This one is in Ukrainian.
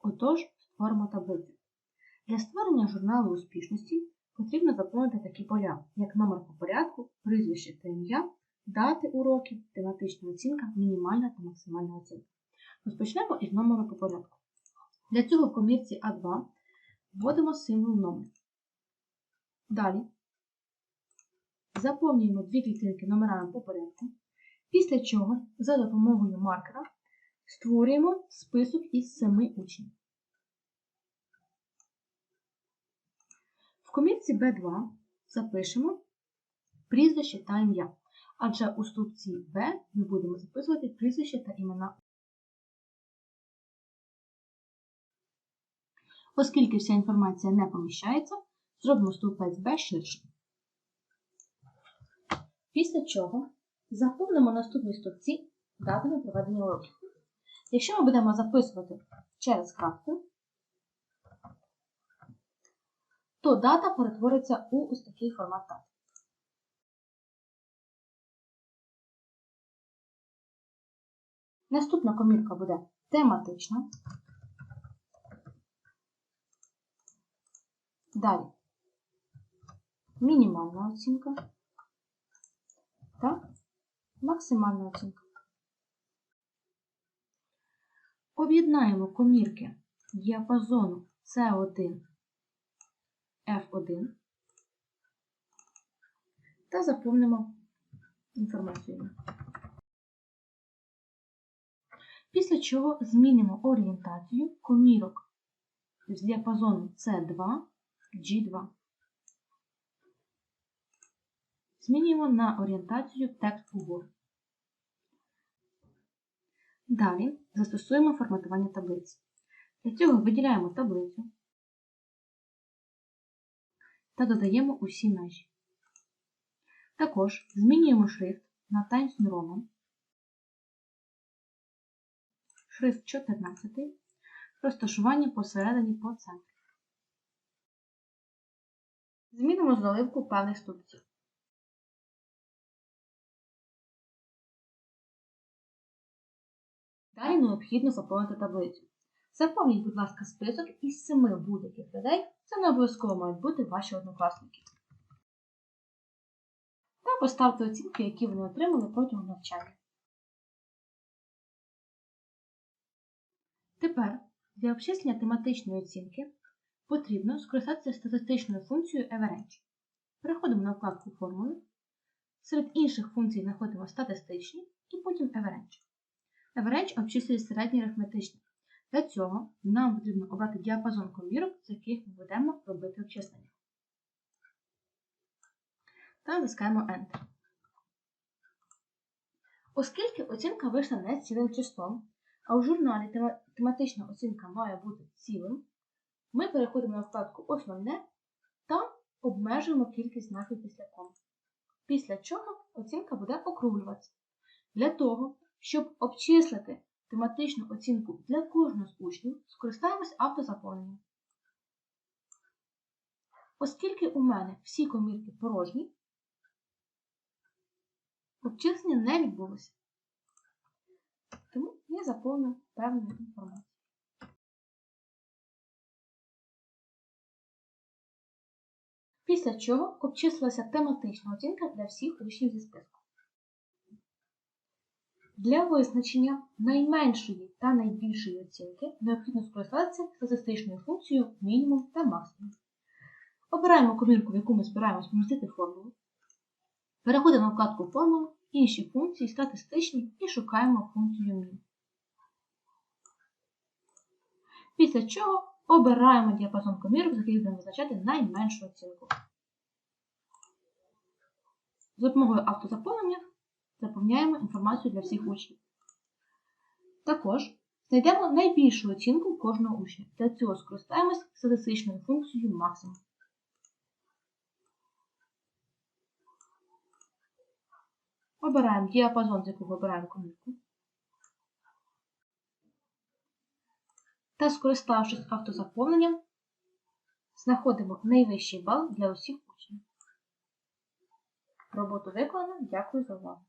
Отож, створимо таблицю. Для створення журналу успішності потрібно заповнити такі поля, як номер по порядку, прізвище та ім'я, дати уроків, тематична оцінка, мінімальна та максимальна оцінка. Розпочнемо із номеру по порядку. Для цього в комірці А2 вводимо символ номер. Далі заповнюємо дві клітинки номерами по порядку, після чого за допомогою маркера створюємо список із семи учнів. В комірці B2 запишемо прізвище та ім'я, адже у стовпці B ми будемо записувати прізвище та імена. Оскільки вся інформація не поміщається, зробимо стовпець B ширшим. Після чого заповнимо наступні стовпці датами проведення уроків. Якщо ми будемо записувати через крапку, то дата перетвориться у ось такий формат дати. Наступна комірка буде тематична. Далі мінімальна оцінка та максимальна оцінка. Об'єднаємо комірки діапазону C1 F1 та заповнимо інформацію. Після чого змінимо орієнтацію комірок з діапазону C2 G2. Змінюємо на орієнтацію текст угору. Далі застосуємо форматування таблиці. Для цього виділяємо таблицю та додаємо усі межі. Також змінюємо шрифт на Times New Roman, шрифт 14, розташування посередині по центрі. Змінимо заливку певних стовпців. Далі необхідно заповнити таблицю. Заповніть, будь ласка, список із семи будь-яких людей, це не обов'язково мають бути ваші однокласники. Та поставте оцінки, які вони отримали протягом навчання. Тепер для обчислення тематичної оцінки потрібно скористатися статистичною функцією Average. Переходимо на вкладку Формули. Серед інших функцій знаходимо статистичні і потім Average. Average обчислює середній арифметичний. Для цього нам потрібно обрати діапазон комірок, з яких ми будемо робити обчислення. Та натискаємо Enter. Оскільки оцінка вийшла не цілим числом, а у журналі тематична оцінка має бути цілим, ми переходимо на вкладку Основне та обмежуємо кількість знаків після ком. Після чого оцінка буде округлюватися. Для того, щоб обчислити тематичну оцінку для кожного з учнів, скористаємось автозаповненням. Оскільки у мене всі комірки порожні, обчислення не відбулося. Тому я заповню певну інформацію. Після чого обчислилася тематична оцінка для всіх учнів зі списку. Для визначення найменшої та найбільшої оцінки необхідно скористатися статистичною функцією мінімум та максимум. Обираємо комірку, в яку ми збираємось помістити формулу. Переходимо на вкладку Формули, інші функції статистичні і шукаємо функцію мін. Після чого обираємо діапазон комірок, з яких будемо визначати найменшу оцінку. За допомогою автозаповнення заповняємо інформацію для всіх учнів. Також знайдемо найбільшу оцінку кожного учня. Для цього скористаємось статистичною функцією максимум. Обираємо діапазон, з якого обираємо комірку. Та, скориставшись автозаповненням, знаходимо найвищий бал для усіх учнів. Роботу виконано. Дякую за увагу.